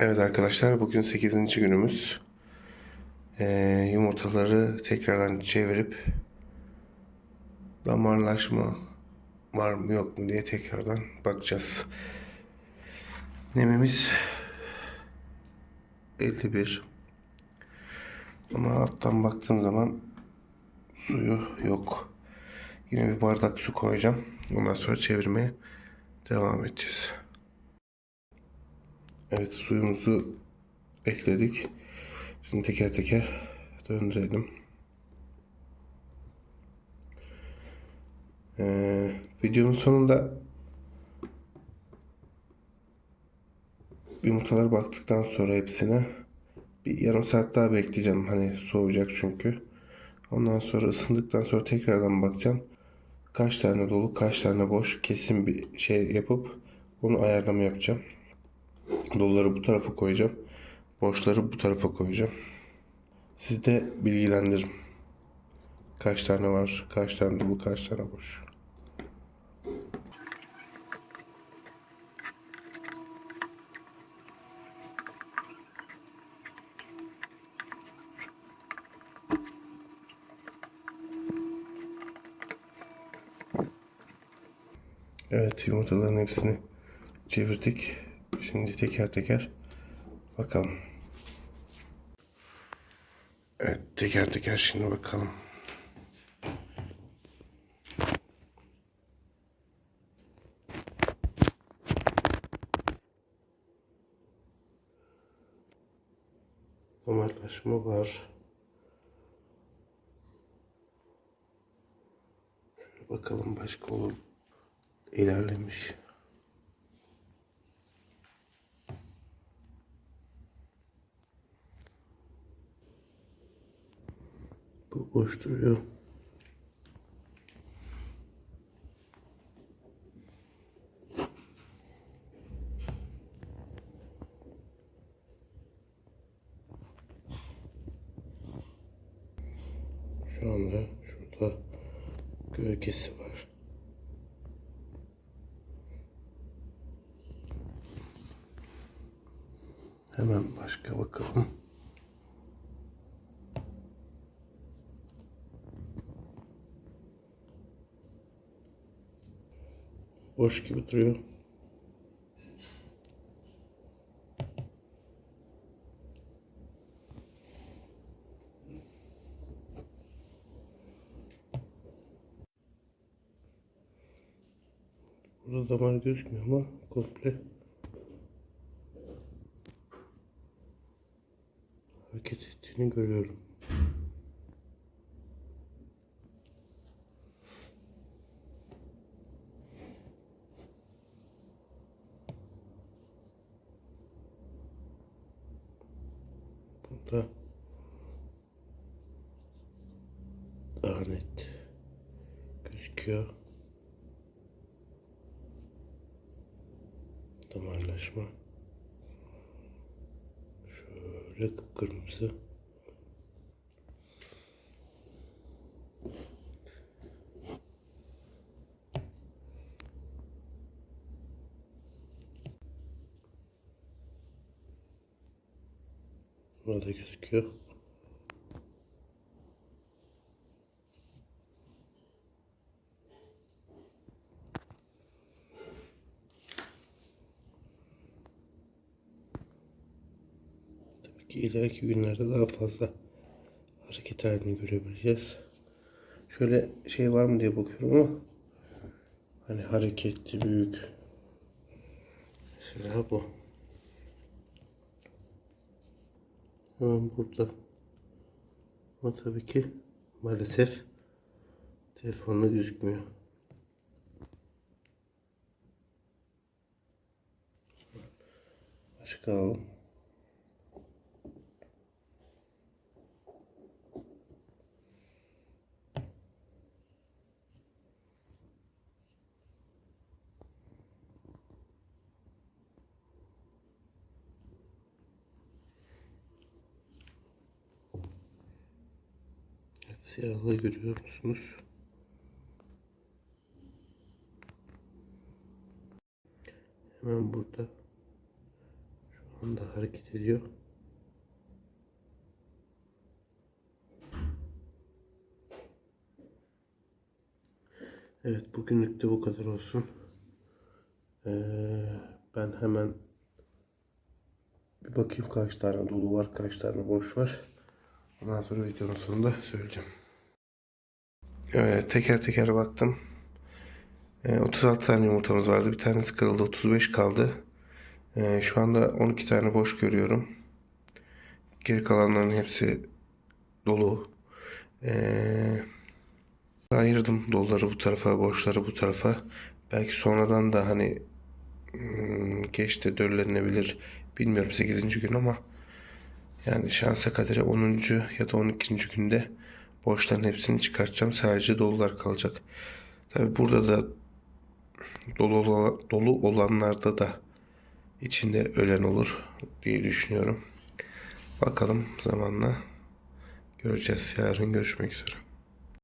Evet arkadaşlar bugün 8. günümüz. Ee, yumurtaları tekrardan çevirip damarlaşma var mı yok mu diye tekrardan bakacağız. Nemimiz 51. Ama alttan baktığım zaman suyu yok. Yine bir bardak su koyacağım. Ondan sonra çevirmeye devam edeceğiz. Evet suyumuzu ekledik. Şimdi teker teker döndürelim. Ee, videonun sonunda yumurtalara baktıktan sonra hepsine bir yarım saat daha bekleyeceğim. Hani soğuyacak çünkü. Ondan sonra ısındıktan sonra tekrardan bakacağım. Kaç tane dolu, kaç tane boş kesin bir şey yapıp onu ayarlama yapacağım. Doluları bu tarafa koyacağım. Boşları bu tarafa koyacağım. Siz de bilgilendiririm. Kaç tane var, kaç tane dolu, kaç tane boş. Evet yumurtaların hepsini çevirdik. Şimdi teker teker bakalım. Evet teker teker şimdi bakalım. Damarlaşma var. Şöyle bakalım başka olur. ilerlemiş. Boş duruyor. Şu anda şurada gölgesi var. Hemen başka bakalım. Boş gibi duruyor. Burada damar gözükmüyor ama komple hareket ettiğini görüyorum. Burada daha net gözüküyor. Damarlaşma. Şöyle kıpkırmızı. Burada gözüküyor. Tabii ki ileriki günlerde daha fazla hareket halini görebileceğiz. Şöyle şey var mı diye bakıyorum ama hani hareketli büyük. Mesela bu. Hemen burada. Ama tabii ki maalesef telefonla gözükmüyor. Başka alalım. Evet, siyahlığı görüyor musunuz? Hemen burada. Şu anda hareket ediyor. Evet bugünlük de bu kadar olsun. Ee, ben hemen bir bakayım kaç tane dolu var, kaç tane boş var. Ondan sonra videonun sonunda söyleyeceğim. Evet teker teker baktım. Ee, 36 tane yumurtamız vardı. Bir tanesi kırıldı. 35 kaldı. Ee, şu anda 12 tane boş görüyorum. Geri kalanların hepsi dolu. Ee, ayırdım doluları bu tarafa, boşları bu tarafa. Belki sonradan da hani hmm, geç de döllenebilir. Bilmiyorum 8. gün ama yani şansa kadere 10. ya da 12. günde boşların hepsini çıkartacağım. Sadece dolular kalacak. Tabi burada da dolu, dolu olanlarda da içinde ölen olur diye düşünüyorum. Bakalım zamanla göreceğiz. Yarın görüşmek üzere.